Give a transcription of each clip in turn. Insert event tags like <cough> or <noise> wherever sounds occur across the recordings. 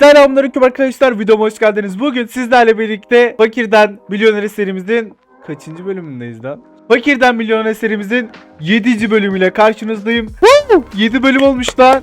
Selamünaleyküm arkadaşlar videoma hoş geldiniz. Bugün sizlerle birlikte Fakirden Milyoner serimizin kaçıncı bölümündeyiz lan? Fakirden Milyoner serimizin 7. bölümüyle karşınızdayım. 7 bölüm olmuş lan.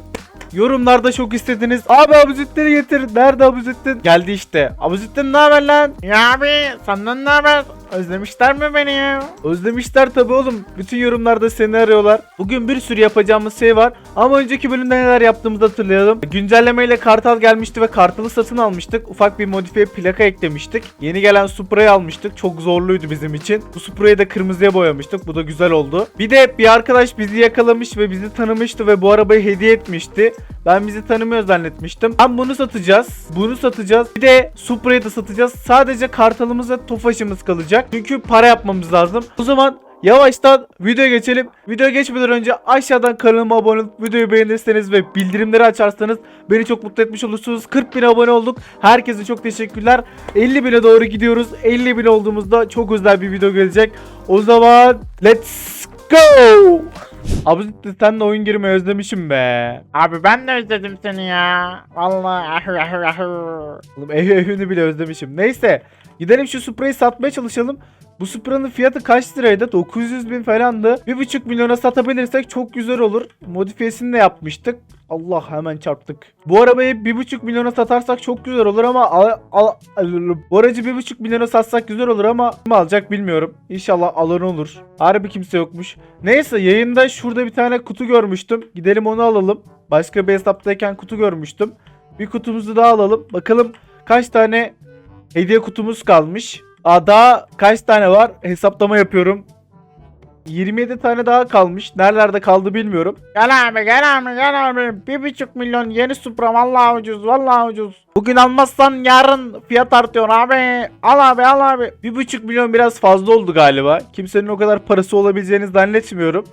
Yorumlarda çok istediniz. Abi abuzitleri getir. Nerede abuzittin? Geldi işte. Abuzittin ne haber lan? Ya abi senden ne haber? Özlemişler mi beni? Özlemişler tabi oğlum. Bütün yorumlarda seni arıyorlar. Bugün bir sürü yapacağımız şey var. Ama önceki bölümde neler yaptığımızı hatırlayalım. Güncellemeyle Kartal gelmişti ve Kartal'ı satın almıştık. Ufak bir modifiye plaka eklemiştik. Yeni gelen Supra'yı almıştık. Çok zorluydu bizim için. Bu Supra'yı da kırmızıya boyamıştık. Bu da güzel oldu. Bir de bir arkadaş bizi yakalamış ve bizi tanımıştı ve bu arabayı hediye etmişti. Ben bizi tanımıyor zannetmiştim. Ben bunu satacağız. Bunu satacağız. Bir de Supra'yı da satacağız. Sadece Kartal'ımız ve Tofaş'ımız kalacak. Çünkü para yapmamız lazım. O zaman yavaştan videoya geçelim. Videoya geçmeden önce aşağıdan kanalıma abone olup videoyu beğenirseniz ve bildirimleri açarsanız beni çok mutlu etmiş olursunuz. 40 bin abone olduk. Herkese çok teşekkürler. 50 bine doğru gidiyoruz. 50 bin olduğumuzda çok özel bir video gelecek. O zaman let's go. Abi sen de oyun girmeyi özlemişim be. Abi ben de özledim seni ya. Vallahi ahu ahu ahu. Oğlum ev evini bile özlemişim. Neyse gidelim şu Supra'yı satmaya çalışalım. Bu Supra'nın fiyatı kaç liraydı? 900 bin falandı. 1,5 milyona satabilirsek çok güzel olur. Modifiyesini de yapmıştık. Allah hemen çarptık. Bu arabayı 1,5 milyona satarsak çok güzel olur ama al, al, al- bu aracı 1,5 milyona satsak güzel olur ama kim alacak bilmiyorum. İnşallah alan olur. Harbi kimse yokmuş. Neyse yayında şurada bir tane kutu görmüştüm. Gidelim onu alalım. Başka bir hesaptayken kutu görmüştüm. Bir kutumuzu daha alalım. Bakalım kaç tane hediye kutumuz kalmış. Aa, daha kaç tane var? Hesaplama yapıyorum. 27 tane daha kalmış. Nerelerde kaldı bilmiyorum. Gel abi gel abi gel abi. Bir buçuk milyon yeni Supra vallahi ucuz vallahi ucuz. Bugün almazsan yarın fiyat artıyor abi. Al abi al abi. 1,5 milyon biraz fazla oldu galiba. Kimsenin o kadar parası olabileceğini zannetmiyorum.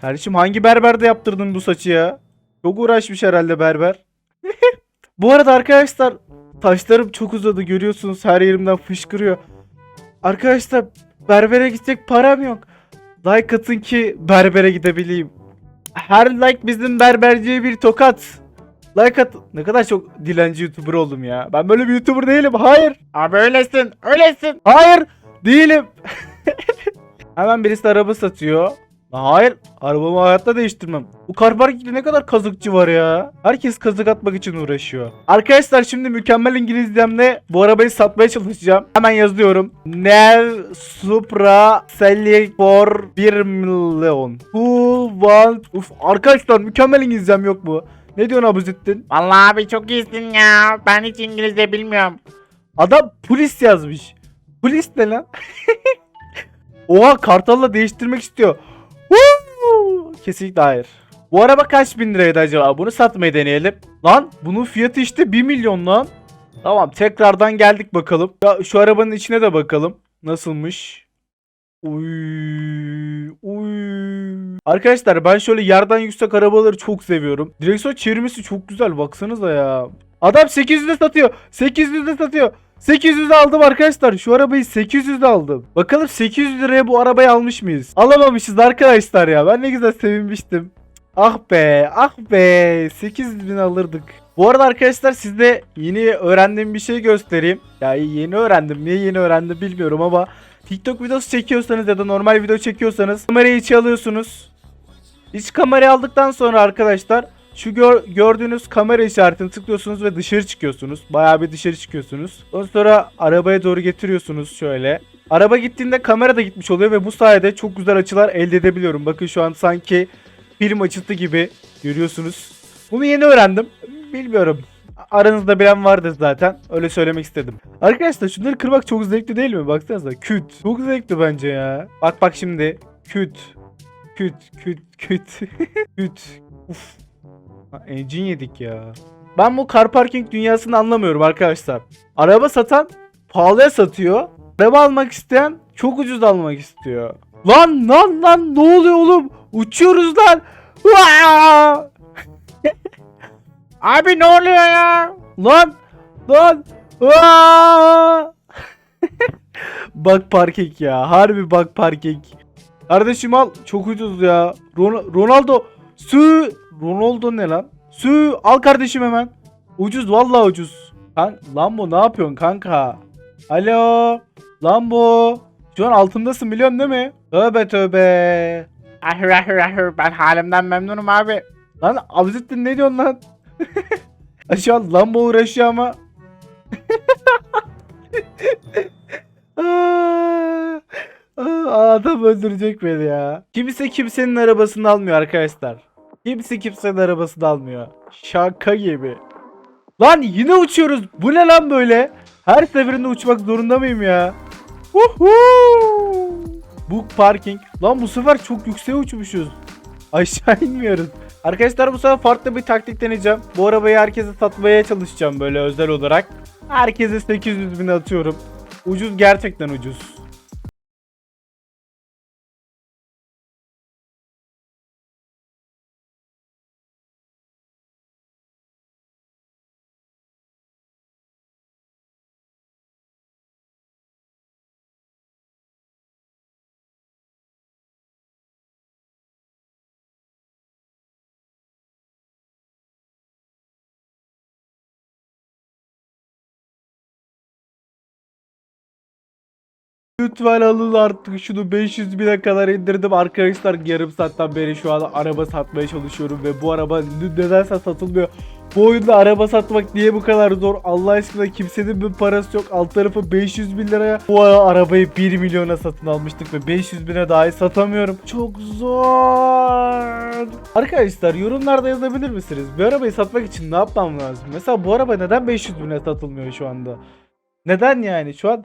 Kardeşim hangi berberde yaptırdın bu saçı ya? Çok uğraşmış herhalde berber. <laughs> bu arada arkadaşlar taşlarım çok uzadı görüyorsunuz her yerimden fışkırıyor. Arkadaşlar berbere gidecek param yok. Like atın ki berbere gidebileyim. Her like bizim berberciye bir tokat. Like at. Ne kadar çok dilenci YouTuber oldum ya. Ben böyle bir YouTuber değilim. Hayır. Abi öylesin öylesin. Hayır değilim. <laughs> Hemen birisi araba satıyor. Hayır arabamı hayatta değiştirmem. Bu kar parkinde ne kadar kazıkçı var ya. Herkes kazık atmak için uğraşıyor. Arkadaşlar şimdi mükemmel İngilizcemle bu arabayı satmaya çalışacağım. Hemen yazıyorum. Nev Supra selling for 1 milyon. Who want... Uf arkadaşlar mükemmel İngilizcem yok mu? Ne diyorsun Abuzettin? Vallahi abi çok iyisin ya. Ben hiç İngilizce bilmiyorum. Adam polis yazmış. Polis ne lan? <laughs> Oha kartalla değiştirmek istiyor. Kesinlikle hayır. Bu araba kaç bin liraydı acaba? Bunu satmayı deneyelim. Lan bunun fiyatı işte 1 milyon lan. Tamam tekrardan geldik bakalım. Ya şu arabanın içine de bakalım. Nasılmış? Uy, uy. Arkadaşlar ben şöyle yerden yüksek arabaları çok seviyorum. Direksiyon çevirmesi çok güzel baksanıza ya. Adam 800'e satıyor. 800'e satıyor. 800'e aldım arkadaşlar. Şu arabayı 800'e aldım. Bakalım 800 liraya bu arabayı almış mıyız? Alamamışız arkadaşlar ya. Ben ne güzel sevinmiştim. Ah be, ah be. 800 bin alırdık. Bu arada arkadaşlar sizde yeni öğrendiğim bir şey göstereyim. Ya yeni öğrendim. Niye yeni öğrendim bilmiyorum ama TikTok videosu çekiyorsanız ya da normal video çekiyorsanız kamerayı içe alıyorsunuz. İç kamerayı aldıktan sonra arkadaşlar şu gör- gördüğünüz kamera işaretini tıklıyorsunuz ve dışarı çıkıyorsunuz. Bayağı bir dışarı çıkıyorsunuz. Ondan sonra arabaya doğru getiriyorsunuz şöyle. Araba gittiğinde kamera da gitmiş oluyor ve bu sayede çok güzel açılar elde edebiliyorum. Bakın şu an sanki film açısı gibi görüyorsunuz. Bunu yeni öğrendim. Bilmiyorum. Aranızda bilen vardır zaten. Öyle söylemek istedim. Arkadaşlar şunları kırmak çok zevkli değil mi? Baksanıza. Küt. Çok zevkli bence ya. Bak bak şimdi. Küt. Küt. Küt. Küt. <laughs> Küt. Uf. Ha, Engine yedik ya. Ben bu car parking dünyasını anlamıyorum arkadaşlar. Araba satan pahalıya satıyor. Araba almak isteyen çok ucuz almak istiyor. Lan lan lan ne oluyor oğlum? Uçuyoruz lan. <laughs> Abi ne oluyor ya? Lan lan. <laughs> Bak parking ya. Harbi bak parking. Kardeşim al. Çok ucuz ya. Ron- Ronaldo. Sü. Ronaldo ne lan? Sü. Al kardeşim hemen. Ucuz vallahi ucuz. Kan Lambo ne yapıyorsun kanka? Alo. Lambo. Şu an altındasın biliyorsun değil mi? Tövbe tövbe. Ahır ahır ahır ben halimden memnunum abi. Lan Abdettin ne diyorsun lan? <laughs> Şu an Lambo uğraşıyor ama. Aa, <laughs> Adam öldürecek beni ya. Kimse kimsenin arabasını almıyor arkadaşlar. Kimse kimsenin arabasını almıyor. Şaka gibi. Lan yine uçuyoruz. Bu ne lan böyle? Her seferinde uçmak zorunda mıyım ya? Woohoo! Book parking. Lan bu sefer çok yükseğe uçmuşuz. Aşağı <laughs> inmiyoruz. Arkadaşlar bu sefer farklı bir taktik deneyeceğim. Bu arabayı herkese satmaya çalışacağım böyle özel olarak. Herkese 800 bin atıyorum. Ucuz gerçekten ucuz. Lütfen alın artık şunu 500 bine kadar indirdim arkadaşlar yarım saatten beri şu an araba satmaya çalışıyorum ve bu araba nedense satılmıyor. Bu oyunda araba satmak niye bu kadar zor Allah aşkına kimsenin bir parası yok alt tarafı 500 bin liraya bu arabayı 1 milyona satın almıştık ve 500 bine dahi satamıyorum. Çok zor. Arkadaşlar yorumlarda yazabilir misiniz? Bir arabayı satmak için ne yapmam lazım? Mesela bu araba neden 500 bine satılmıyor şu anda? Neden yani? Şu an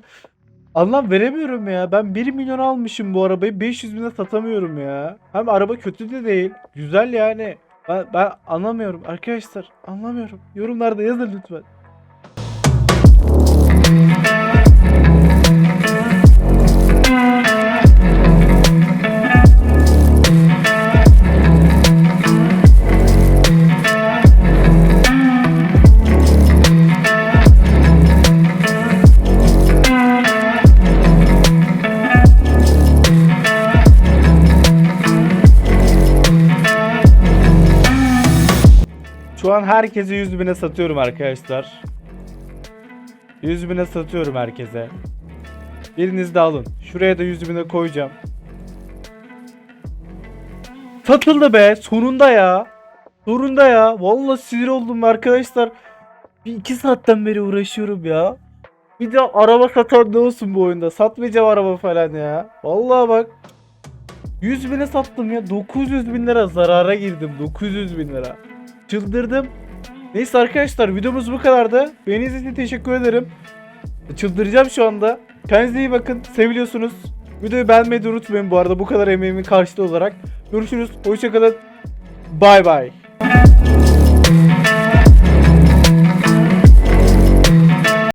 Anlam veremiyorum ya. Ben 1 milyon almışım bu arabayı 500 bine satamıyorum ya. Hem araba kötü de değil. Güzel yani. Ben, ben anlamıyorum arkadaşlar. Anlamıyorum. Yorumlarda yazın lütfen. Herkese 100 bine satıyorum arkadaşlar. 100 bine satıyorum herkese. Biriniz de alın. Şuraya da 100 bine koyacağım. Satıldı be. Sonunda ya. Sonunda ya. Vallahi sinir oldum arkadaşlar. Bir iki saatten beri uğraşıyorum ya. Bir de araba satan ne olsun bu oyunda. Satmayacağım araba falan ya. Vallahi bak. 100 bine sattım ya. 900 bin lira zarara girdim. 900 bin lira. Çıldırdım. Neyse arkadaşlar videomuz bu kadardı. Beğendiğiniz için teşekkür ederim. Çıldıracağım şu anda. Kendinize iyi bakın. Seviliyorsunuz. Videoyu beğenmeyi de unutmayın bu arada bu kadar emeğimin karşılığı olarak. Görüşürüz. Hoşçakalın. Bay bay.